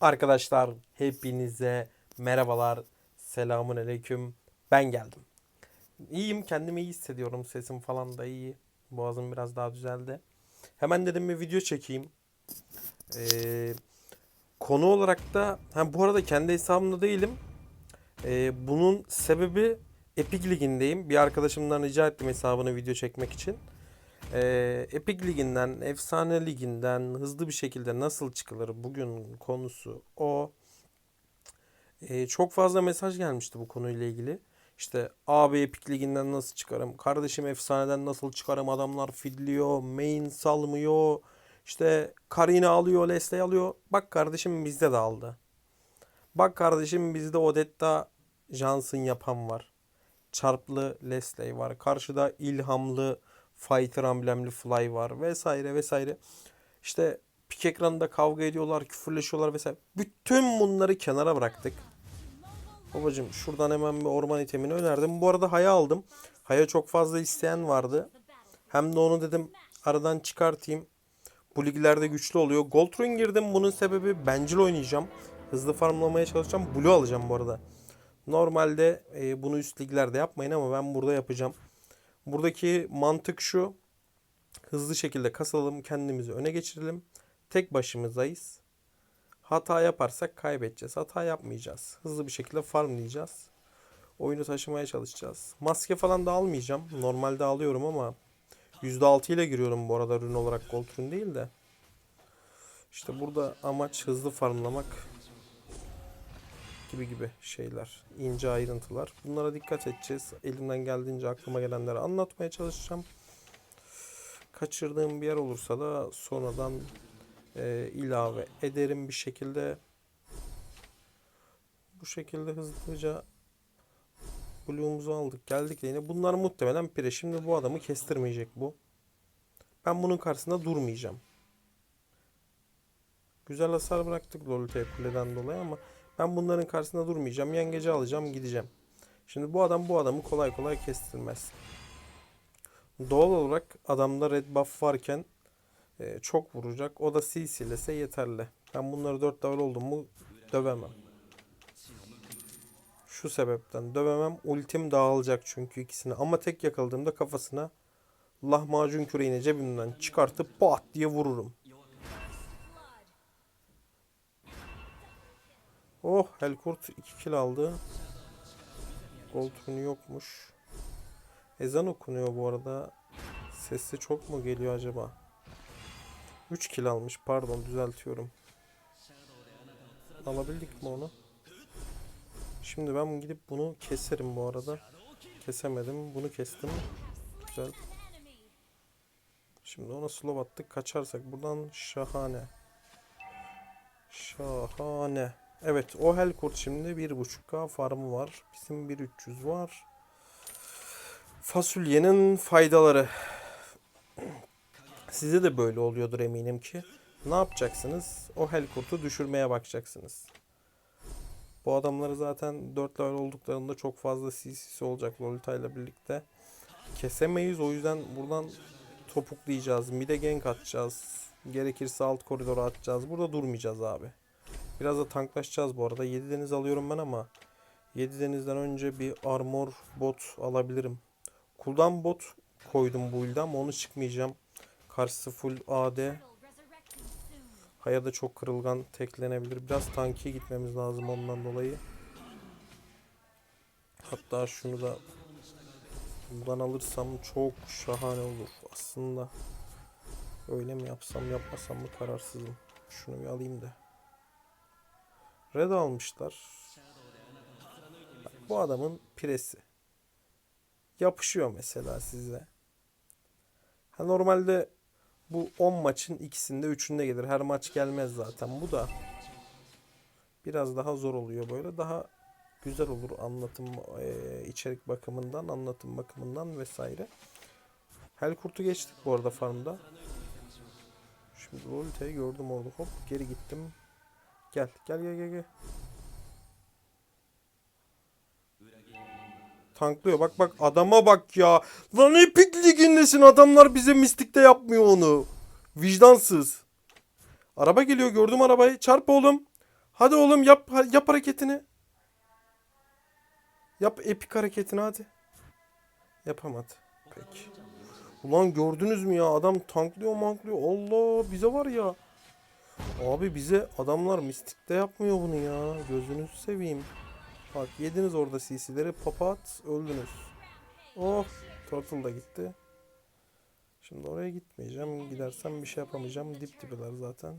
Arkadaşlar hepinize merhabalar. Selamun aleyküm. Ben geldim. İyiyim, kendimi iyi hissediyorum. Sesim falan da iyi. Boğazım biraz daha düzeldi. Hemen dedim bir video çekeyim. Ee, konu olarak da ha, bu arada kendi hesabımda değilim. Ee, bunun sebebi Epic Ligi'ndeyim. Bir arkadaşımdan rica ettim hesabını video çekmek için. Ee, Epic Ligi'nden, Efsane Ligi'nden hızlı bir şekilde nasıl çıkılır bugün konusu o. Ee, çok fazla mesaj gelmişti bu konuyla ilgili. İşte abi Epic Ligi'nden nasıl çıkarım? Kardeşim Efsane'den nasıl çıkarım? Adamlar fidliyor, main salmıyor. İşte Karina alıyor, Leslie alıyor. Bak kardeşim bizde de aldı. Bak kardeşim bizde Odetta Johnson yapan var. Çarplı Leslie var. Karşıda ilhamlı Fighter amblemli Fly var vesaire vesaire. İşte pik ekranında kavga ediyorlar, küfürleşiyorlar vesaire. Bütün bunları kenara bıraktık. Babacım şuradan hemen bir orman itemini önerdim. Bu arada Haya aldım. Haya çok fazla isteyen vardı. Hem de onu dedim aradan çıkartayım. Bu liglerde güçlü oluyor. Gold Ruin girdim. Bunun sebebi bencil oynayacağım. Hızlı farmlamaya çalışacağım. Blue alacağım bu arada. Normalde e, bunu üst liglerde yapmayın ama ben burada yapacağım. Buradaki mantık şu. Hızlı şekilde kasalım, kendimizi öne geçirelim. Tek başımızdayız. Hata yaparsak kaybedeceğiz. Hata yapmayacağız. Hızlı bir şekilde farmlayacağız. Oyunu taşımaya çalışacağız. Maske falan da almayacağım. Normalde alıyorum ama %6 ile giriyorum bu arada ürün olarak gold değil de. İşte burada amaç hızlı farmlamak gibi gibi şeyler. ince ayrıntılar. Bunlara dikkat edeceğiz. Elimden geldiğince aklıma gelenleri anlatmaya çalışacağım. Kaçırdığım bir yer olursa da sonradan e, ilave ederim bir şekilde. Bu şekilde hızlıca Blue'umuzu aldık. Geldik yine. Bunlar muhtemelen pire. Şimdi bu adamı kestirmeyecek bu. Ben bunun karşısında durmayacağım. Güzel hasar bıraktık Lolita'ya kuleden dolayı ama ben bunların karşısında durmayacağım. Yengeci alacağım gideceğim. Şimdi bu adam bu adamı kolay kolay kestirmez. Doğal olarak adamda red buff varken e, çok vuracak. O da CC ilese yeterli. Ben bunları 4 level oldum mu dövemem. Şu sebepten dövemem. Ultim dağılacak çünkü ikisini. Ama tek yakaladığımda kafasına lahmacun küreğini cebimden çıkartıp pat diye vururum. Oh Helkurt 2 kill aldı. Gold yokmuş. Ezan okunuyor bu arada. Sesi çok mu geliyor acaba? 3 kill almış. Pardon düzeltiyorum. Alabildik mi onu? Şimdi ben gidip bunu keserim bu arada. Kesemedim. Bunu kestim. Güzel. Şimdi ona slow attık. Kaçarsak buradan şahane. Şahane. Evet o Helkurt şimdi 1.5K farmı var. Bizim 1.300 var. Fasulyenin faydaları. Size de böyle oluyordur eminim ki. Ne yapacaksınız? O Helkurt'u düşürmeye bakacaksınız. Bu adamları zaten 4 level olduklarında çok fazla CC'si olacak Lolita ile birlikte. Kesemeyiz o yüzden buradan topuklayacağız. Mide gank atacağız. Gerekirse alt koridora atacağız. Burada durmayacağız abi. Biraz da tanklaşacağız bu arada. 7 deniz alıyorum ben ama 7 denizden önce bir armor bot alabilirim. Cooldown bot koydum bu ilde ama onu çıkmayacağım. Karşısı full AD. Haya da çok kırılgan teklenebilir. Biraz tanki gitmemiz lazım ondan dolayı. Hatta şunu da buradan alırsam çok şahane olur. Aslında öyle mi yapsam yapmasam mı kararsızım. Şunu bir alayım da. Red almışlar. Bak, bu adamın piresi. Yapışıyor mesela size. Ha normalde bu 10 maçın ikisinde üçünde gelir. Her maç gelmez zaten. Bu da biraz daha zor oluyor böyle. Daha güzel olur anlatım e, içerik bakımından, anlatım bakımından vesaire. Helkurt'u geçtik bu arada farmda. Şimdi Lolita'yı gördüm orada. Hop geri gittim. Gel gel gel gel gel. tanklıyor. Bak bak adama bak ya. Lan Epic Ligi'ndesin adamlar bize mistikte yapmıyor onu. Vicdansız. Araba geliyor gördüm arabayı. Çarp oğlum. Hadi oğlum yap yap hareketini. Yap epik hareketini hadi. Yapamadı. Peki. Ulan gördünüz mü ya adam tanklıyor manklıyor. Allah bize var ya. Abi bize adamlar mistikte yapmıyor bunu ya. Gözünüzü seveyim. Bak yediniz orada CC'leri papat öldünüz. Oh Turtle da gitti. Şimdi oraya gitmeyeceğim. Gidersem bir şey yapamayacağım. Dip dibiler zaten.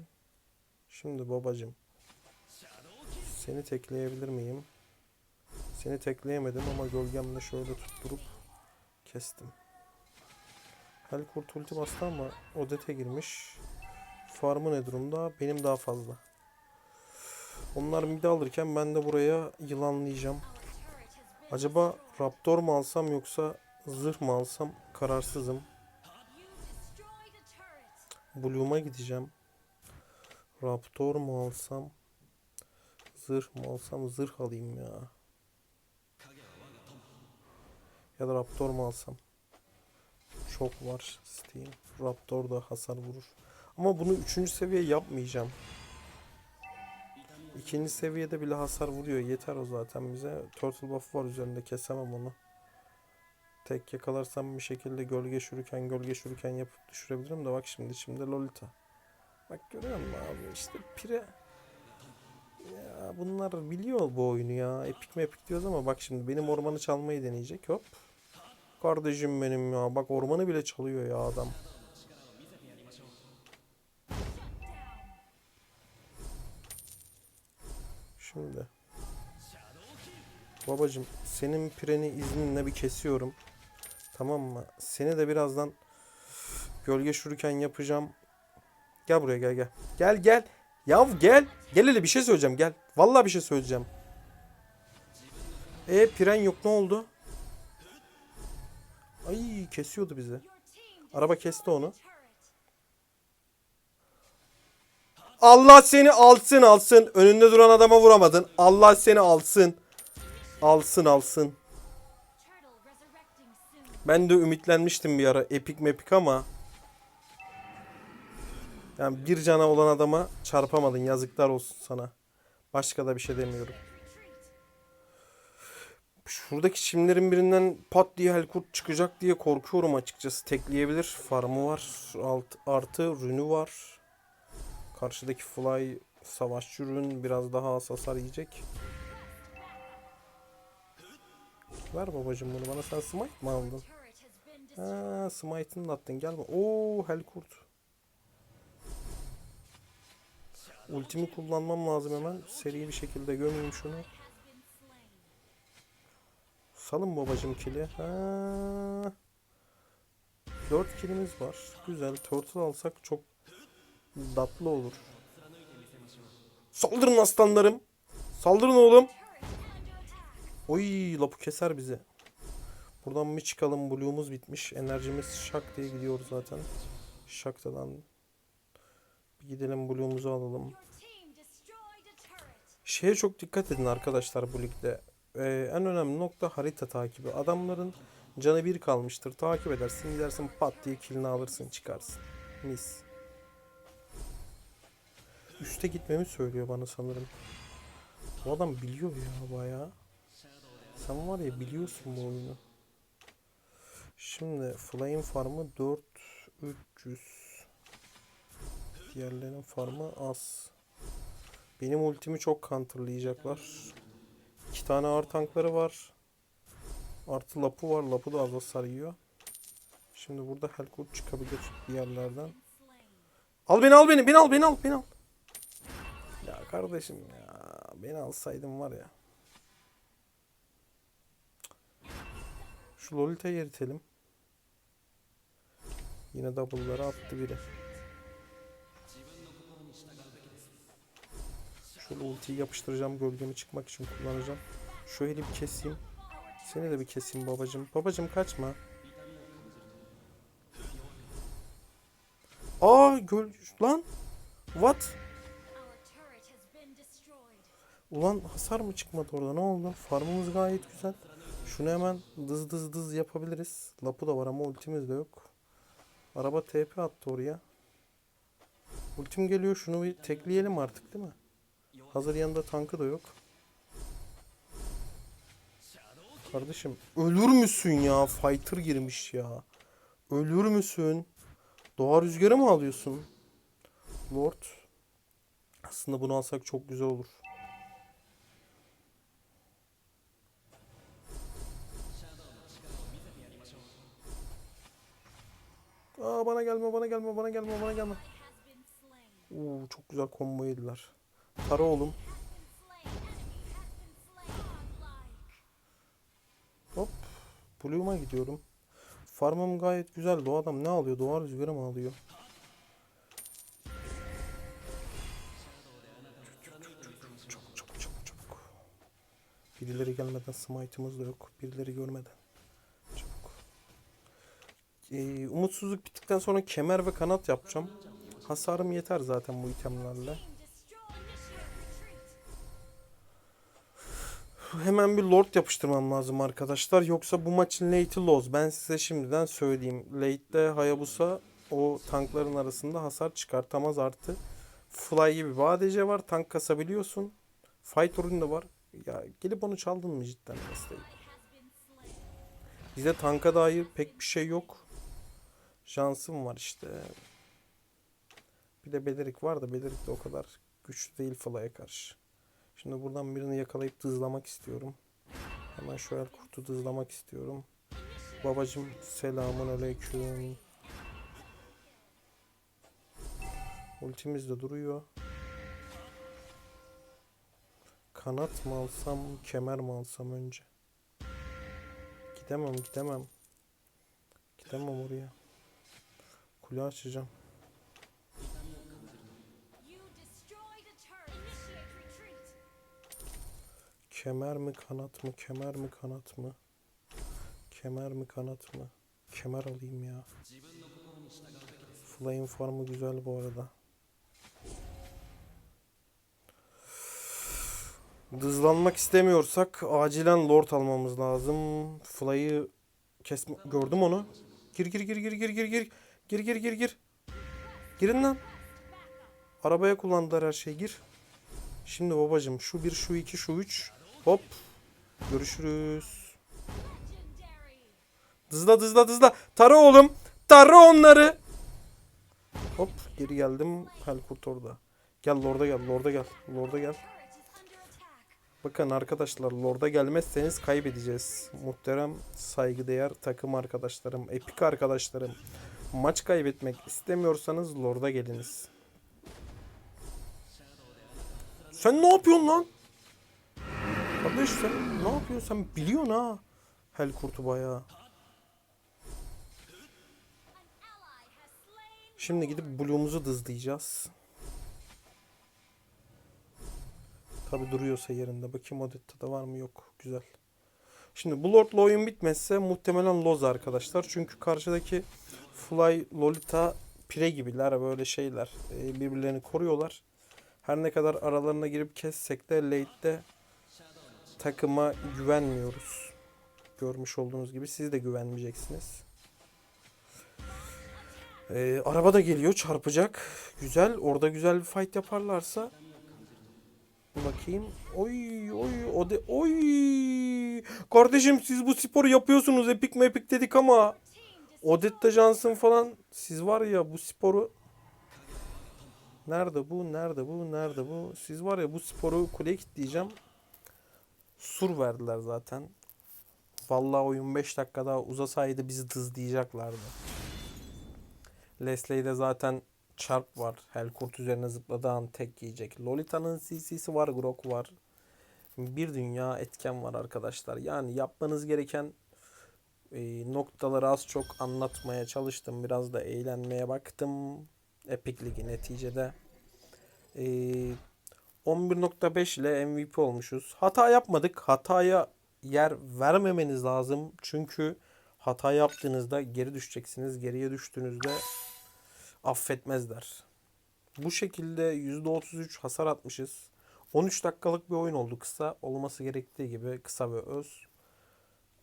Şimdi babacım. Seni tekleyebilir miyim? Seni tekleyemedim ama gölgemle şöyle tutturup kestim. Helkurt ulti bastı ama Odete girmiş. Farmı ne durumda? Benim daha fazla. Onlar midi alırken ben de buraya yılanlayacağım. Acaba Raptor mu alsam yoksa zırh mı alsam kararsızım. Bloom'a gideceğim. Raptor mu alsam? Zırh mı alsam? Zırh alayım ya. Ya da Raptor mu alsam? Çok var Steam. Raptor da hasar vurur. Ama bunu 3. seviye yapmayacağım. İkinci seviyede bile hasar vuruyor. Yeter o zaten bize. Turtle buff var üzerinde. Kesemem onu. Tek yakalarsam bir şekilde gölge şuruken gölge şuruken yapıp düşürebilirim de bak şimdi şimdi Lolita. Bak görüyor musun abi işte pire. Ya bunlar biliyor bu oyunu ya. Epik mi epik diyoruz ama bak şimdi benim ormanı çalmayı deneyecek hop. Kardeşim benim ya. Bak ormanı bile çalıyor ya adam. Şimdi. Babacım senin pireni izninle bir kesiyorum. Tamam mı? Seni de birazdan gölge şuruken yapacağım. Gel buraya gel gel. Gel gel. Yav gel. Gel hele bir şey söyleyeceğim gel. Vallahi bir şey söyleyeceğim. E piren yok ne oldu? Ay kesiyordu bizi. Araba kesti onu. Allah seni alsın alsın. Önünde duran adama vuramadın. Allah seni alsın. Alsın alsın. Ben de ümitlenmiştim bir ara epik mepik ama yani bir cana olan adama çarpamadın yazıklar olsun sana. Başka da bir şey demiyorum. Şuradaki çimlerin birinden pat diye Helkurt çıkacak diye korkuyorum açıkçası. Tekleyebilir. Farmı var. Alt, artı rünü var. Karşıdaki Fly savaşçı rün biraz daha az hasar yiyecek. Ver babacım bunu bana sen smite mi aldın? Ha, smite'ını da attın gel. Oo Helkurt. Ultimi kullanmam lazım hemen. Seri bir şekilde gömeyim şunu. Salın babacım kili. Ha. 4 kilimiz var. Güzel. Turtle alsak çok tatlı olur. Saldırın aslanlarım. Saldırın oğlum. Oy lapu keser bizi. Buradan bir çıkalım. Blue'umuz bitmiş. Enerjimiz şak diye gidiyor zaten. Şaktadan bir gidelim Blue'umuzu alalım. Şeye çok dikkat edin arkadaşlar bu ligde. Ee, en önemli nokta harita takibi. Adamların canı bir kalmıştır. Takip edersin gidersin pat diye killini alırsın çıkarsın. Mis. Üste gitmemi söylüyor bana sanırım. Bu adam biliyor ya bayağı. Sen var ya biliyorsun bu oyunu. Şimdi Flame farmı 4 300. Diğerlerinin farmı az. Benim ultimi çok counterlayacaklar. İki tane ağır tankları var. Artı lapı var. Lapı da az hasar yiyor. Şimdi burada Helkurt çıkabilir bir yerlerden. Al beni al beni. Beni al beni al beni al. Kardeşim ya. Beni alsaydın var ya. Şu Lolita'yı eritelim. Yine double'ları attı biri. Şöyle ultiyi yapıştıracağım. Gölgemi çıkmak için kullanacağım. Şu eli bir keseyim. Seni de bir keseyim babacım. Babacım kaçma. Aa göl lan. What? Ulan hasar mı çıkmadı orada? Ne oldu? Farmımız gayet güzel. Şunu hemen dız dız dız yapabiliriz. Lapu da var ama ultimiz de yok. Araba TP attı oraya. Ultim geliyor. Şunu bir tekleyelim artık değil mi? Hazır yanında tankı da yok. Kardeşim ölür müsün ya? Fighter girmiş ya. Ölür müsün? Doğa rüzgarı mı alıyorsun? Lord. Aslında bunu alsak çok güzel olur. Oo çok güzel combo yediler. Tara oğlum. Hop. Blue'uma gidiyorum. Farmım gayet güzel. O adam ne alıyor? Doğa rüzgarı mı alıyor? Çabuk çabuk çabuk çabuk. Birileri gelmeden smite'ımız da yok. Birileri görmeden. Çabuk. Ee, umutsuzluk bittikten sonra kemer ve kanat yapacağım. Hasarım yeter zaten bu itemlerle. Hemen bir lord yapıştırmam lazım arkadaşlar. Yoksa bu maçın late'i loz. Ben size şimdiden söyleyeyim. Late'de Hayabusa o tankların arasında hasar çıkartamaz artı. Fly gibi bir var. Tank kasabiliyorsun. Fight ürünü de var. Ya gelip onu çaldın mı cidden? Bize tanka dair pek bir şey yok. Şansım var işte. Bir de Belirik var da Belirik de o kadar güçlü değil Fly'a karşı. Şimdi buradan birini yakalayıp dızlamak istiyorum. Hemen şu el kurtu dızlamak istiyorum. Babacım selamun aleyküm. Ultimiz de duruyor. Kanat mı alsam, kemer mi alsam önce? Gidemem, gidemem. Gidemem oraya. Kule açacağım. Kemer mi kanat mı? Kemer mi kanat mı? Kemer mi kanat mı? Kemer alayım ya. Flame farmı güzel bu arada. Dızlanmak istemiyorsak acilen lord almamız lazım. Fly'ı kesme... Gördüm onu. Gir gir gir gir gir gir gir. Gir gir gir gir. Girin lan. Arabaya kullandılar her şeyi gir. Şimdi babacım şu bir şu iki şu üç. Hop. Görüşürüz. Dızla dızla dızla. Tara oğlum. Tara onları. Hop geri geldim. Helkurt orada. Gel Lord'a gel. Lord'a gel. Lord'a gel. Bakın arkadaşlar Lord'a gelmezseniz kaybedeceğiz. Muhterem saygıdeğer takım arkadaşlarım, epik arkadaşlarım. Maç kaybetmek istemiyorsanız Lord'a geliniz. Sen ne yapıyorsun lan? Kardeş sen ne yapıyorsun? Sen biliyorsun ha. Hel kurtu bayağı. Şimdi gidip Blue'umuzu dızlayacağız. Tabi duruyorsa yerinde. Bakayım Odette'de de var mı? Yok. Güzel. Şimdi bu Lord'la oyun bitmezse muhtemelen Loz arkadaşlar. Çünkü karşıdaki Fly, Lolita, Pire gibiler böyle şeyler. Ee, birbirlerini koruyorlar. Her ne kadar aralarına girip kessek de late'de takıma güvenmiyoruz. Görmüş olduğunuz gibi siz de güvenmeyeceksiniz. Ee, araba da geliyor çarpacak. Güzel. Orada güzel bir fight yaparlarsa Bakayım. Oy oy o de oy. Kardeşim siz bu sporu yapıyorsunuz. Epik mi epik dedik ama Odette Johnson falan siz var ya bu sporu Nerede bu? Nerede bu? Nerede bu? Siz var ya bu sporu kuleye kilitleyeceğim. Sur verdiler zaten. Vallahi oyun 5 dakika daha uzasaydı bizi dızlayacaklardı. Leslie'de zaten çarp var. Helkurt üzerine zıpladığı an tek yiyecek. Lolita'nın CC'si var. Grok var. Bir dünya etken var arkadaşlar. Yani yapmanız gereken e, noktaları az çok anlatmaya çalıştım. Biraz da eğlenmeye baktım. Epic Ligi neticede. E, 11.5 ile MVP olmuşuz. Hata yapmadık. Hataya yer vermemeniz lazım. Çünkü hata yaptığınızda geri düşeceksiniz. Geriye düştüğünüzde affetmezler. Bu şekilde %33 hasar atmışız. 13 dakikalık bir oyun oldu kısa. Olması gerektiği gibi kısa ve öz.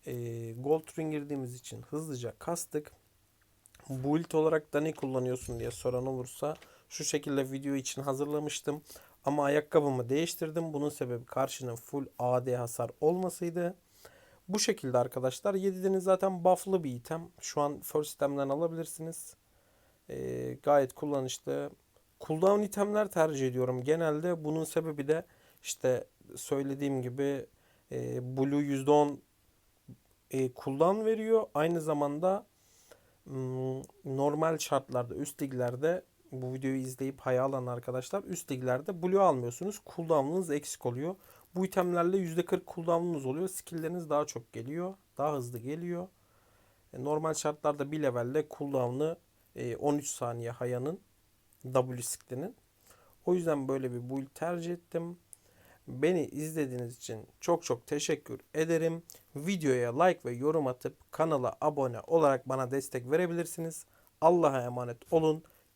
e, Gold Ring girdiğimiz için hızlıca kastık. Build olarak da ne kullanıyorsun diye soran olursa şu şekilde video için hazırlamıştım. Ama ayakkabımı değiştirdim. Bunun sebebi karşının full AD hasar olmasıydı. Bu şekilde arkadaşlar. 7'denin zaten buff'lı bir item. Şu an first item'den alabilirsiniz. Ee, gayet kullanışlı. Cooldown itemler tercih ediyorum. Genelde bunun sebebi de işte söylediğim gibi e, Blue %10 e, cooldown veriyor. Aynı zamanda hmm, normal şartlarda üst liglerde bu videoyu izleyip hayal alan arkadaşlar üst liglerde blue almıyorsunuz. Cooldown'unuz eksik oluyor. Bu itemlerle %40 cooldown'unuz oluyor. Skill'leriniz daha çok geliyor. Daha hızlı geliyor. E, normal şartlarda bir levelde cooldown'ı e, 13 saniye Haya'nın W skill'inin. O yüzden böyle bir build tercih ettim. Beni izlediğiniz için çok çok teşekkür ederim. Videoya like ve yorum atıp kanala abone olarak bana destek verebilirsiniz. Allah'a emanet olun.